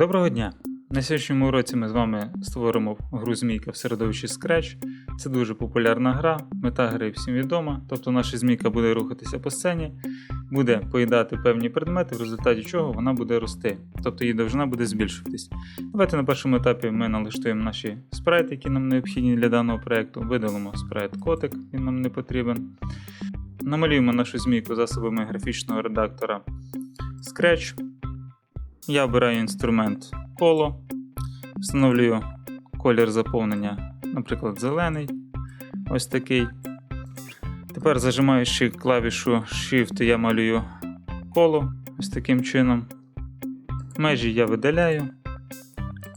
Доброго дня! На сьогоднішньому уроці ми з вами створимо гру змійка в середовищі Scratch. Це дуже популярна гра, мета гри всім відома, тобто наша змійка буде рухатися по сцені, буде поїдати певні предмети, в результаті чого вона буде рости, тобто її довжина буде збільшуватись. Давайте на першому етапі ми налаштуємо наші спрайти, які нам необхідні для даного проєкту, видалимо спрайт котик, він нам не потрібен. Намалюємо нашу змійку засобами графічного редактора Scratch. Я обираю інструмент коло, встановлюю колір заповнення, наприклад, зелений. Ось такий. Тепер зажимаючи клавішу Shift, я малюю коло ось таким чином. Межі я видаляю,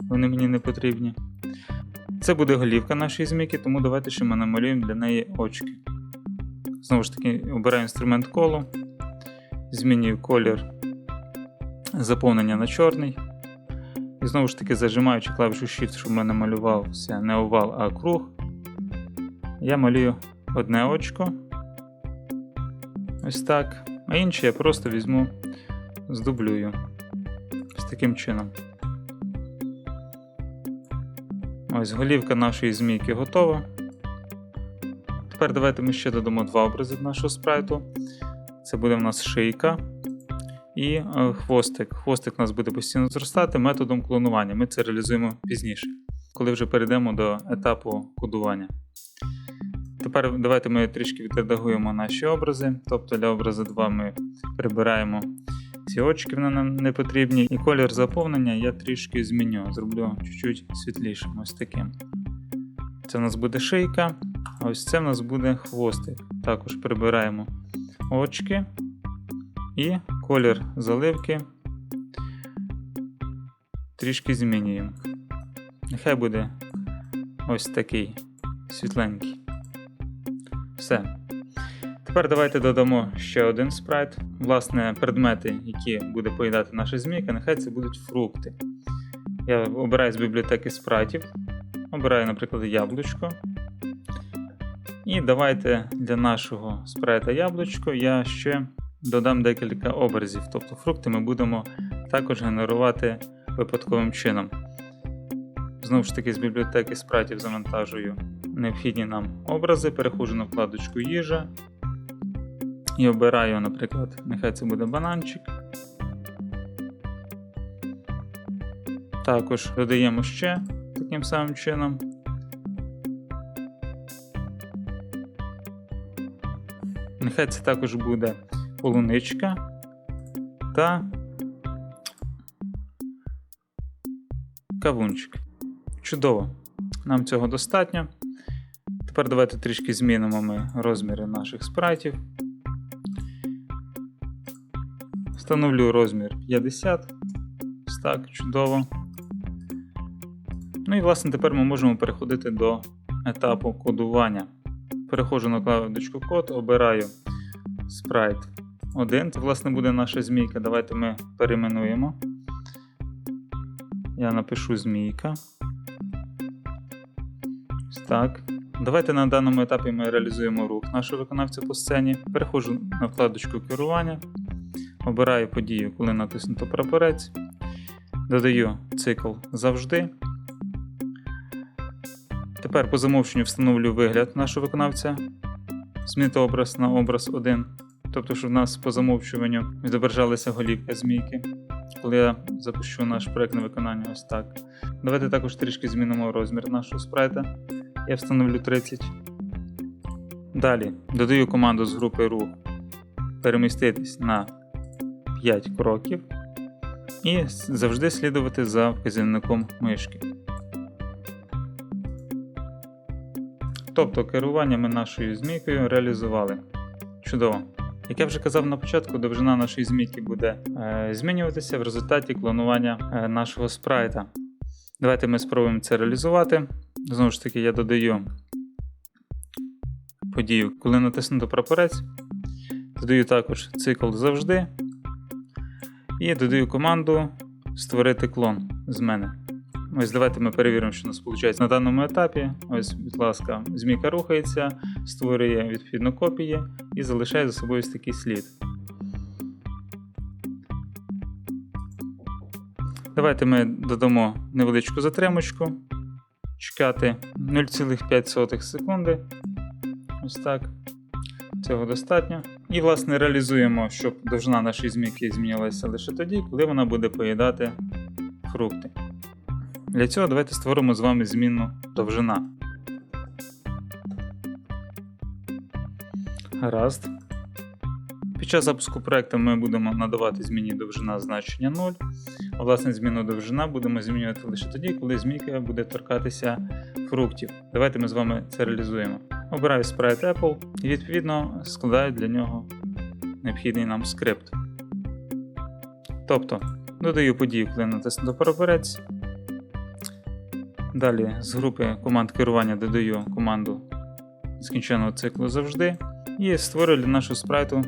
вони мені не потрібні. Це буде голівка нашої змійки, тому давайте ще ми намалюємо для неї очки. Знову ж таки, обираю інструмент коло, змінюю колір заповнення на чорний. І знову ж таки, зажимаючи клавішу Shift, щоб в мене малювався не овал, а круг, я малюю одне очко. Ось так. А інше я просто візьму, здублюю. Ось таким чином. Ось голівка нашої змійки готова. Тепер давайте ми ще додамо два образи нашого спрайту. Це буде в нас шийка і е, хвостик. Хвостик у нас буде постійно зростати методом клонування. Ми це реалізуємо пізніше, коли вже перейдемо до етапу кодування. Тепер давайте ми трішки відредагуємо наші образи. Тобто для образу 2 ми прибираємо ці очки, вони нам не потрібні. І колір заповнення я трішки зміню, зроблю чуть-чуть світлішим. Ось таким. Це в нас буде шийка, а ось це в нас буде хвостик. Також прибираємо очки і колір заливки трішки змінюємо. Нехай буде ось такий світленький. Все. Тепер давайте додамо ще один спрайт. Власне, предмети, які буде поїдати наша змійка, нехай це будуть фрукти. Я обираю з бібліотеки спрайтів. Обираю, наприклад, яблучко. І давайте для нашого спрайта яблучко я ще додам декілька образів, тобто фрукти ми будемо також генерувати випадковим чином. Знову ж таки, з бібліотеки спрайтів завантажую необхідні нам образи, переходжу на вкладочку їжа і обираю, наприклад, нехай це буде бананчик. Також додаємо ще таким самим чином. Нехай це також буде полуничка та кавунчик. Чудово! Нам цього достатньо. Тепер давайте трішки змінимо ми розміри наших спрайтів. Встановлю розмір 50. Ось так, чудово. Ну і, власне, тепер ми можемо переходити до етапу кодування. Переходжу на клавочку код, обираю спрайт 1. Це, власне, буде наша змійка. Давайте ми перейменуємо. Я напишу змійка. Так. Давайте на даному етапі ми реалізуємо рух нашого виконавця по сцені. Переходжу на вкладочку керування. Обираю подію, коли натиснуто прапорець. Додаю цикл завжди. Тепер по замовченню встановлю вигляд нашого виконавця. Змінити образ на образ 1. Тобто, щоб в нас по замовчуванню відображалася голівка змійки. Коли я запущу наш проект на виконання ось так. Давайте також трішки змінимо розмір нашого спрайта. Я встановлю 30. Далі додаю команду з групи рух переміститись на 5 кроків і завжди слідувати за вказівником мишки. Тобто керування ми нашою змійкою реалізували. Чудово! Як я вже казав на початку, довжина нашої змійки буде е, змінюватися в результаті клонування е, нашого спрайта. Давайте ми спробуємо це реалізувати. Знову ж таки, я додаю подію, коли натиснуто прапорець. Додаю також цикл завжди. І додаю команду створити клон з мене. Ось давайте ми перевіримо, що у нас виходить на даному етапі. Ось, будь ласка, змійка рухається, створює відповідно копії і залишає за собою ось такий слід. Давайте ми додамо невеличку затримочку. Чекати 0,5 секунди. Ось так. Цього достатньо. І, власне, реалізуємо, щоб довжина нашої змійки змінилася лише тоді, коли вона буде поїдати фрукти. Для цього давайте створимо з вами змінну довжина. Гаразд. Під час запуску проекту ми будемо надавати зміні довжина значення 0, а власне зміну довжина будемо змінювати лише тоді, коли змійка буде торкатися фруктів. Давайте ми з вами це реалізуємо. Обираю спрайт Apple і відповідно складаю для нього необхідний нам скрипт. Тобто додаю подію, коли натисну прапорець. Далі з групи команд керування додаю команду скінченого циклу завжди і створюю для нашого спрайту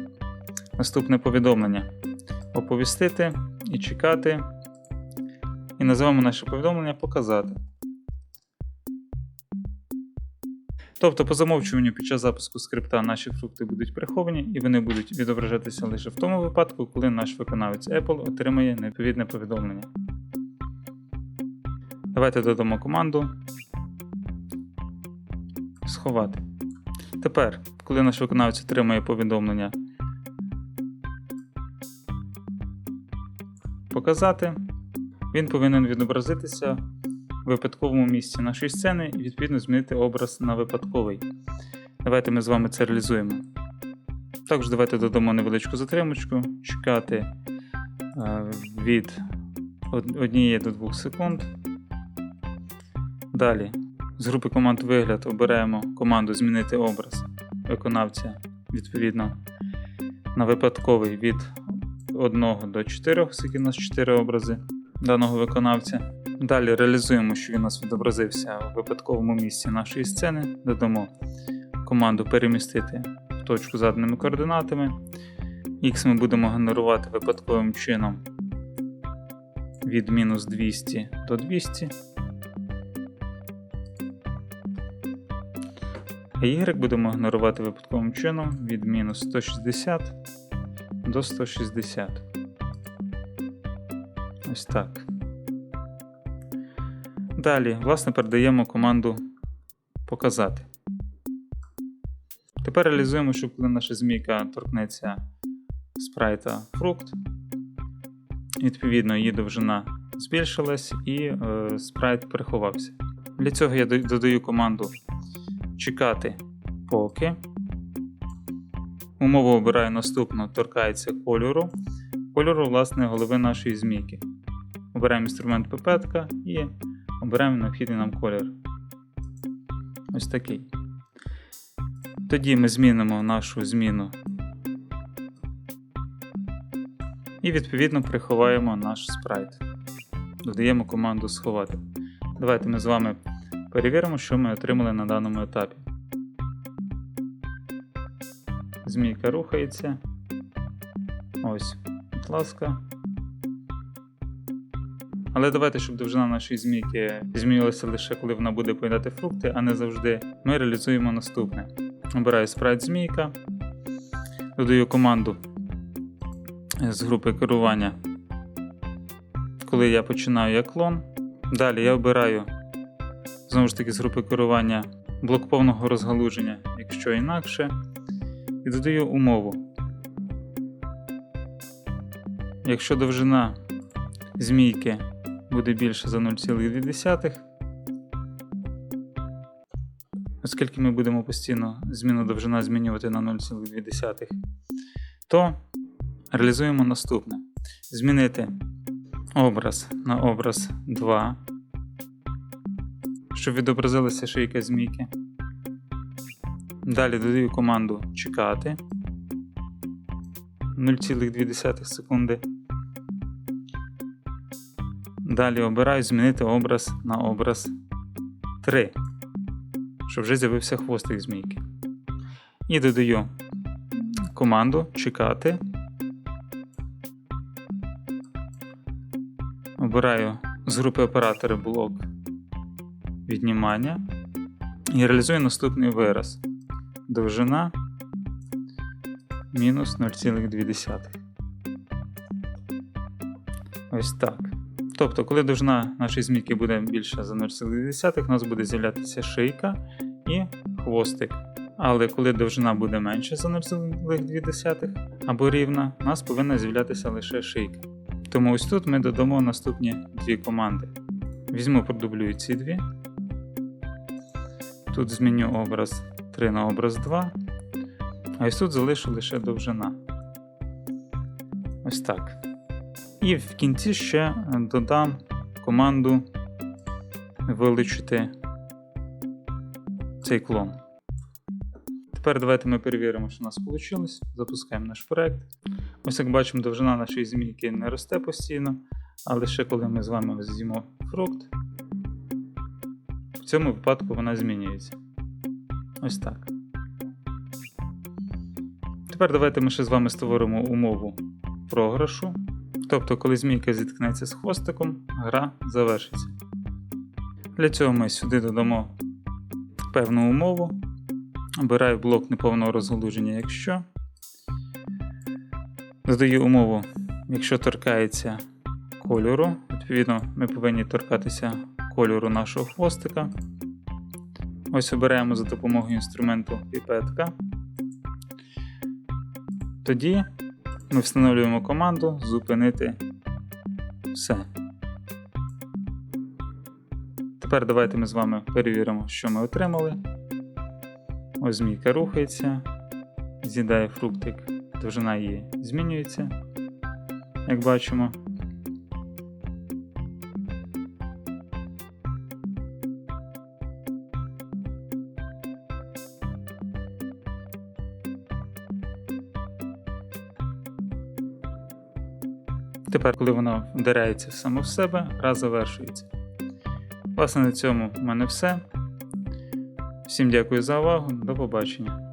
наступне повідомлення: оповістити і чекати. І називаємо наше повідомлення Показати. Тобто, по замовчуванню під час запуску скрипта наші фрукти будуть приховані і вони будуть відображатися лише в тому випадку, коли наш виконавець Apple отримає відповідне повідомлення. Давайте додамо команду Сховати. Тепер, коли наш виконавець отримає повідомлення Показати, він повинен відобразитися в випадковому місці нашої сцени і відповідно змінити образ на випадковий. Давайте ми з вами це реалізуємо. Також давайте додамо невеличку затримочку, чекати е, від 1 до 2 секунд. Далі з групи команд вигляд оберемо команду Змінити образ виконавця відповідно на випадковий від 1 до 4, оскільки у нас 4 образи даного виконавця. Далі реалізуємо, що він у нас відобразився в випадковому місці нашої сцени. Додамо команду перемістити в точку заданими координатами. X ми будемо генерувати випадковим чином від мінус 200 до 200. А Y будемо генерувати випадковим чином від мінус 160 до 160. Ось так. Далі, власне, передаємо команду Показати. Тепер реалізуємо, щоб коли наша змійка торкнеться спрайта фрукт, відповідно, її довжина збільшилась і е, спрайт переховався. Для цього я додаю команду чекати поки. Умову обираю наступну, торкається кольору. Кольору, власне, голови нашої змійки. Обираємо інструмент пипетка і обираємо необхідний нам колір. Ось такий. Тоді ми змінимо нашу зміну і відповідно приховаємо наш спрайт. Додаємо команду сховати. Давайте ми з вами перевіримо, що ми отримали на даному етапі. Змійка рухається. Ось, будь ласка. Але давайте, щоб довжина нашої змійки змінилася лише коли вона буде поїдати фрукти, а не завжди. Ми реалізуємо наступне. Обираю спрайт змійка, додаю команду з групи керування, коли я починаю як клон. Далі я обираю знову ж таки з групи керування блок повного розгалуження, якщо інакше, і додаю умову. Якщо довжина змійки буде більше за 0,2. Оскільки ми будемо постійно зміну довжина змінювати на 0,2, то реалізуємо наступне: змінити образ на образ 2, щоб відобразилася шийка змійки. Далі додаю команду чекати 0,2 секунди. Далі обираю змінити образ на образ 3, щоб вже з'явився хвостик змійки. І додаю команду чекати. Обираю з групи оператори блок віднімання і реалізую наступний вираз. Довжина мінус 0,2. Ось так. Тобто, коли довжина нашої змійки буде більша за 0,2, у нас буде з'являтися шийка і хвостик. Але коли довжина буде менша за 0,2 або рівна, у нас повинна з'являтися лише шийка. Тому ось тут ми додамо наступні дві команди. Візьму, продублюю ці дві. Тут зміню образ 3 на образ 2. А ось тут залишу лише довжина. Ось так. І в кінці ще додам команду вилучити цей клон. Тепер давайте ми перевіримо, що у нас вийшло. Запускаємо наш проект. Ось як бачимо, довжина нашої змійки не росте постійно, а лише коли ми з вами з'їмо фрукт, цьому випадку вона змінюється. Ось так. Тепер давайте ми ще з вами створимо умову програшу. Тобто, коли змійка зіткнеться з хвостиком, гра завершиться. Для цього ми сюди додамо певну умову. Обираю блок неповного розгалуження, якщо. Додаю умову, якщо торкається кольору. Відповідно, ми повинні торкатися кольору нашого хвостика. Ось обираємо за допомогою інструменту піпетка. Тоді ми встановлюємо команду зупинити все. Тепер давайте ми з вами перевіримо, що ми отримали. Ось змійка рухається, з'їдає фруктик, довжина її змінюється, як бачимо. Тепер, коли вона вдаряється саме в себе, раз завершується. Власне, на цьому в мене все. Всім дякую за увагу, до побачення.